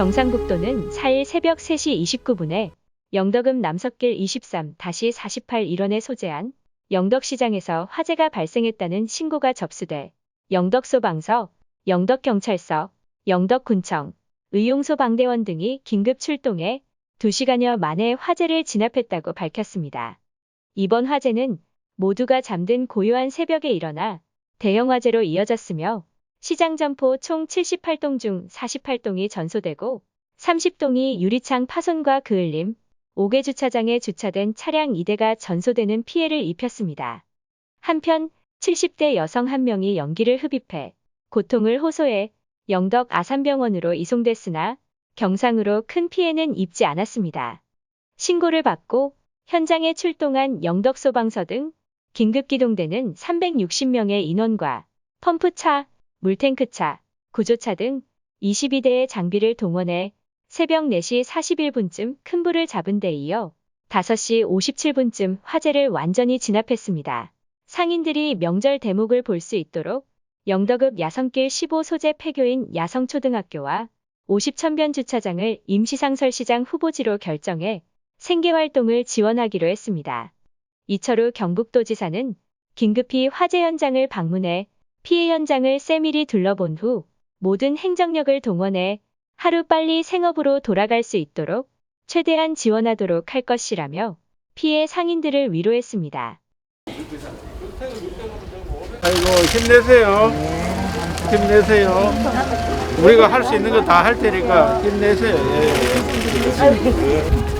경상북도는 4일 새벽 3시 29분에 영덕읍 남석길 23-48 일원에 소재한 영덕시장에서 화재가 발생했다는 신고가 접수돼 영덕소방서, 영덕경찰서, 영덕군청, 의용소방대원 등이 긴급 출동해 2시간여 만에 화재를 진압했다고 밝혔습니다. 이번 화재는 모두가 잠든 고요한 새벽에 일어나 대형 화재로 이어졌으며 시장 점포 총 78동 중 48동이 전소되고 30동이 유리창 파손과 그을림, 5개 주차장에 주차된 차량 2대가 전소되는 피해를 입혔습니다. 한편 70대 여성 한 명이 연기를 흡입해 고통을 호소해 영덕 아산병원으로 이송됐으나 경상으로 큰 피해는 입지 않았습니다. 신고를 받고 현장에 출동한 영덕소방서 등 긴급기동대는 360명의 인원과 펌프차, 물탱크차, 구조차 등 22대의 장비를 동원해 새벽 4시 41분쯤 큰 불을 잡은 데 이어 5시 57분쯤 화재를 완전히 진압했습니다. 상인들이 명절 대목을 볼 수 있도록 영덕읍 야성길 15 소재 폐교인 야성초등학교와 50천변 주차장을 임시상설시장 후보지로 결정해 생계활동을 지원하기로 했습니다. 이철우 경북도지사는 긴급히 화재 현장을 방문해 피해 현장을 세밀히 둘러본 후 모든 행정력을 동원해 하루 빨리 생업으로 돌아갈 수 있도록 최대한 지원하도록 할 것이라며 피해 상인들을 위로했습니다. 아이고 힘내세요. 힘내세요. 우리가 할 수 있는 거 다 할 테니까 힘내세요. 예, 예.